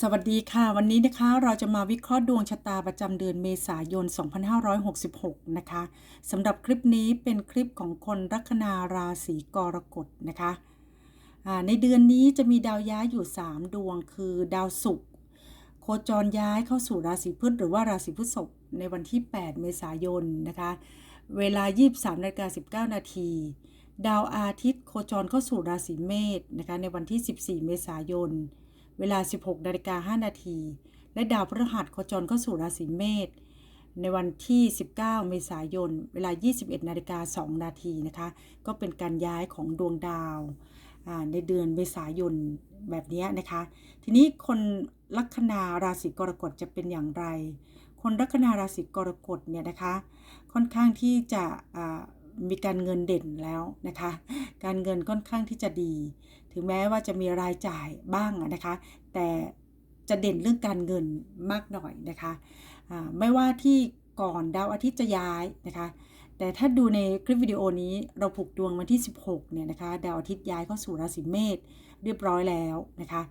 สวัสดีค่ะ วันนี้นะคะเราจะมาวิเคราะห์ดวงชะตาประจำเดือนเมษายน 2566 นะคะสำหรับคลิปนี้เป็นคลิปของคนลัคนาราศีกรกฎนะคะในเดือนนี้จะมีดาวย้ายอยู่ 3 ดวงคือดาวศุกร์โคจรย้ายเข้าสู่ราศีพฤษหรือว่าราศีพฤษภในวันที่ 8 เมษายนนะคะเวลา 23นาฬิกา19 นาทีดาวอาทิตย์โคจรเข้าสู่ราศีเมษนะคะในวันที่ 14 เมษายน เวลา 16นาฬิกา5นาที และดาวพฤหัสโคจรเข้าสู่ราศีเมษในวันที่ 19 เมษายน เวลา 21นาฬิกา2นาทีนะคะ ก็เป็นการย้ายของดวงดาวในเดือนเมษายนแบบนี้นะคะ ทีนี้คนลัคนาราศีกรกฎจะเป็นอย่างไร คนลัคนาราศีกรกฎเนี่ยนะคะ ค่อนข้างที่จะ มีการเงินเด่นแล้วนะคะ การเงินค่อนข้างที่จะดี ถึงแม้ว่าจะมีรายจ่ายบ้างนะคะ แต่จะเด่นเรื่องการเงินมากหน่อยนะคะอ่าไม่ว่าที่ก่อนดาวอาทิตย์จะย้ายนะคะ แต่ถ้าดูในคลิปวิดีโอนี้เราผูกดวงวันที่ 16เนี่ยนะคะ ดาวอาทิตย์ย้ายเข้าสู่ราศีเมษเรียบร้อยแล้วนะคะ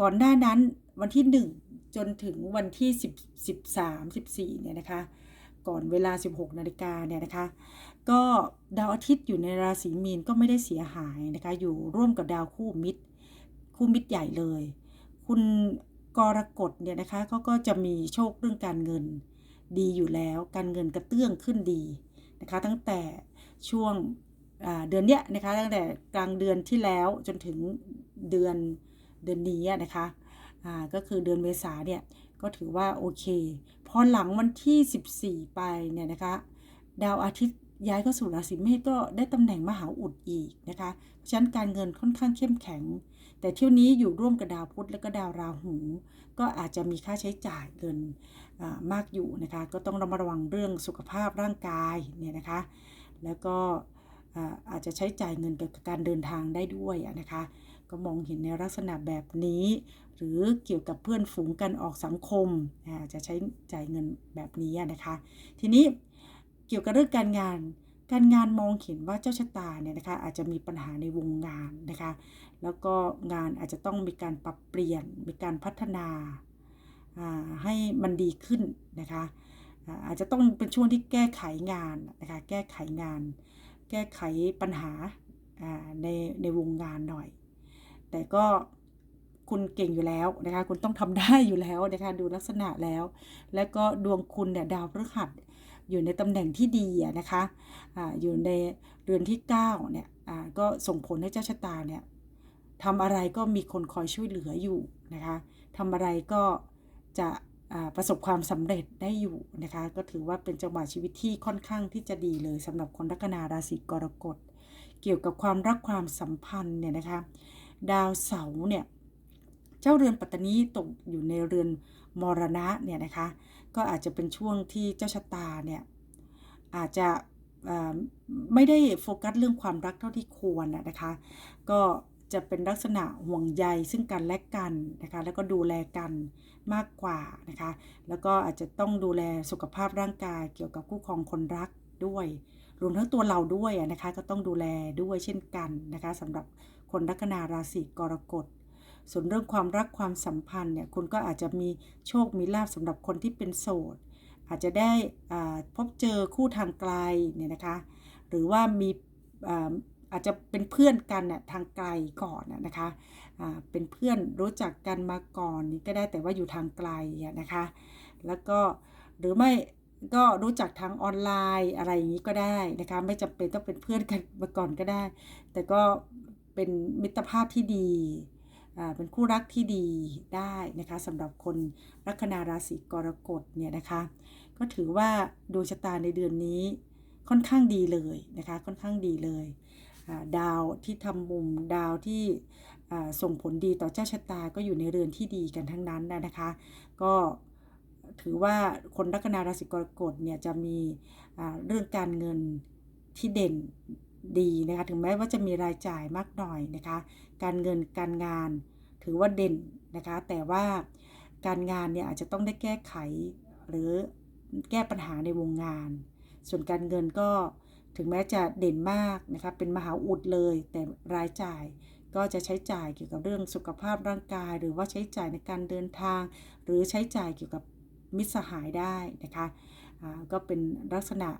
ก่อนหน้านั้นวันที่ 1 จนถึงวันที่ 10 13 14เนี่ยนะคะ ก่อนเวลา 16 นาฬิกาเนี่ยนะคะ ก็ดาวอาทิตย์อยู่ในราศีมีนก็ไม่ได้เสียหายนะคะ อยู่ร่วมกับดาวคู่มิตร คู่มิตรใหญ่เลย คุณกรกฎเนี่ยนะคะเขาก็จะมีโชคเรื่องการเงินดีอยู่แล้ว การเงินกระเตื้องขึ้นดีนะคะ ตั้งแต่ช่วงเดือนเนี้ยนะคะ ตั้งแต่กลางเดือนที่แล้วจนถึงเดือนเดือนนี้นะคะอ่าก็คือเดือนเมษาเนี่ย ก็ถือว่าโอเค พอหลังวันที่ 14 ไปเนี่ยนะคะ ดาวอาทิตย์ย้ายเข้าสู่ราศีเมษก็ได้ตำแหน่งมหาอุดอีกนะคะเพราะฉะนั้นการเงินค่อนข้างเข้มแข็ง แต่เที่ยวนี้อยู่ร่วมกับดาวพุธและก็ดาวราหู ก็อาจจะมีค่าใช้จ่ายเงินมากอยู่นะคะ ก็ต้องระมัดระวังเรื่องสุขภาพร่างกายเนี่ยนะคะ แล้วก็อาอาจจะใช้จ่ายเงินเกี่ยวกับการเดินทางได้ด้วยนะคะ ก็มองเห็นในลักษณะแบบนี้ หรือเกี่ยวกับเพื่อนฝูงกันออกสังคมจะใช้จ่ายเงินแบบนี้นะคะ ทีนี้เกี่ยวกับเรื่องการงาน การงานมองเห็นว่าเจ้าชะตาเนี่ยนะคะอาจจะมีปัญหาในวงงานนะคะ แล้วก็งานอาจจะต้องมีการปรับเปลี่ยน มีการพัฒนาให้มันดีขึ้นนะคะอาจจะต้องเป็นช่วงที่แก้ไขงานนะคะแก้ไขงาน แก้ไขปัญหาในในวงงานหน่อย แต่ก็คุณเก่งอยู่แล้วนะคะ คุณต้องทำได้อยู่แล้วนะคะดูลักษณะแล้ว แล้วก็ดวงคุณเนี่ยดาวพฤหัสอยู่ในตำแหน่งที่ดีนะคะอ่าอยู่ในเรือนที่9เนี่ยอ่าก็ส่งผลให้เจ้าชะตาเนี่ยทำอะไรก็มีคนคอยช่วยเหลืออยู่นะคะทำอะไรก็จะอ่าประสบความสำเร็จได้อยู่นะคะ ก็ถือว่าเป็นจังหวะชีวิตที่ค่อนข้างที่จะดีเลยสำหรับคนลัคนาราศีกรกฎ เกี่ยวกับความรักความสัมพันธ์เนี่ยนะคะ ดาวเสาร์เนี่ยเจ้าเรือนปัตตานีตกอยู่ในเรือนมรณะเนี่ยนะคะก็อาจจะเป็นช่วงที่เจ้าชะตาเนี่ยอาจจะไม่ได้โฟกัสเรื่องความรักเท่าที่ควรนะคะ ก็จะเป็นลักษณะห่วงใยซึ่งกันและกันนะคะแล้วก็ดูแลกันมากกว่านะคะ แล้วก็อาจจะต้องดูแลสุขภาพร่างกายเกี่ยวกับคู่ครองคนรักด้วย รวมทั้งตัวเราด้วยนะคะก็ต้องดูแลด้วยเช่นกันนะคะสำหรับคนลัคนาราศีกรกฎส่วนเรื่องความรักความสัมพันธ์เนี่ยคุณก็อาจจะมีโชคมีลาภสำหรับคนที่เป็นโสด อาจจะได้พบเจอคู่ทางไกลเนี่ยนะคะหรือว่ามีอาจจะเป็นเพื่อนกันน่ะทางไกลก่อนนะคะเป็นเพื่อนรู้จักกันมาก่อนนี่ก็ได้แต่ว่าอยู่ทางไกลนะคะแล้วก็หรือไม่ ก็รู้จักทางออนไลน์อะไรอย่างนี้ก็ได้นะคะ ไม่จำเป็นต้องเป็นเพื่อนกันมาก่อนก็ได้ แต่ก็เป็นมิตรภาพที่ดีอ่าเป็นคู่รักที่ดีได้นะคะสำหรับคนลัคนาราศีกรกฎเนี่ยนะคะ ก็ถือว่าดวงชะตาในเดือนนี้ค่อนข้างดีเลยนะคะค่อนข้างดีเลยอ่าดาวที่ทำมุมดาวที่อ่าส่งผลดีต่อเจ้าชะตาก็อยู่ในเรือนที่ดีกันทั้งนั้นนะคะ ก็ ถือว่าคนลัคนาราศีกรกฎเนี่ยจะมีเรื่องการเงินที่เด่นดีนะคะถึงแม้ว่าจะมีรายจ่ายมากหน่อยนะคะ การเงินการงานถือว่าเด่นนะคะ แต่ว่าการงานเนี่ยอาจจะต้องได้แก้ไขหรือแก้ปัญหาในวงงาน ส่วนการเงินก็ถึงแม้จะเด่นมากนะคะเป็นมหาอุดเลย แต่รายจ่ายก็จะใช้จ่ายเกี่ยวกับเรื่องสุขภาพร่างกาย หรือว่าใช้จ่ายในการเดินทาง หรือใช้จ่ายเกี่ยวกับ มิตรสหายได้นะคะก็เป็นลักษณะ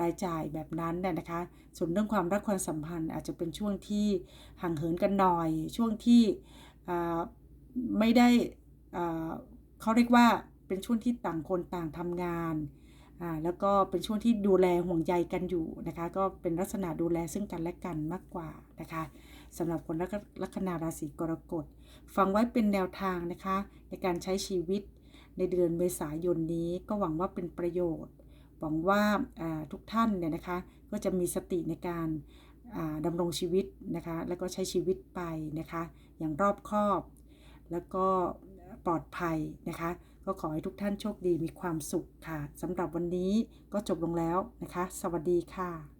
รายจ่ายแบบนั้นน่ะนะคะ ส่วนเรื่องความรักความสัมพันธ์อาจจะเป็นช่วงที่ห่างเหินกันหน่อย ช่วงที่ไม่ได้เขาเรียกว่าเป็นช่วงที่ต่างคนต่างทำงานแล้วก็เป็นช่วงที่ดูแลห่วงใยกันอยู่นะคะ ก็เป็นลักษณะดูแลซึ่งกันและกันมากกว่านะคะสำหรับคนลัคลัคนาราศีกรกฎ ฟังไว้เป็นแนวทางนะคะ ในการใช้ชีวิต ในเดือนเมษายนนี้ก็หวังว่าเป็นประโยชน์ หวังว่าทุกท่านเนี่ยนะคะก็จะมีสติในการดำรงชีวิตนะคะแล้วก็ใช้ชีวิตไปนะคะอย่างรอบคอบ แล้วก็ปลอดภัยนะคะ ก็ขอให้ทุกท่านโชคดีมีความสุขค่ะสำหรับวันนี้ก็จบลงแล้วนะคะ สวัสดีค่ะ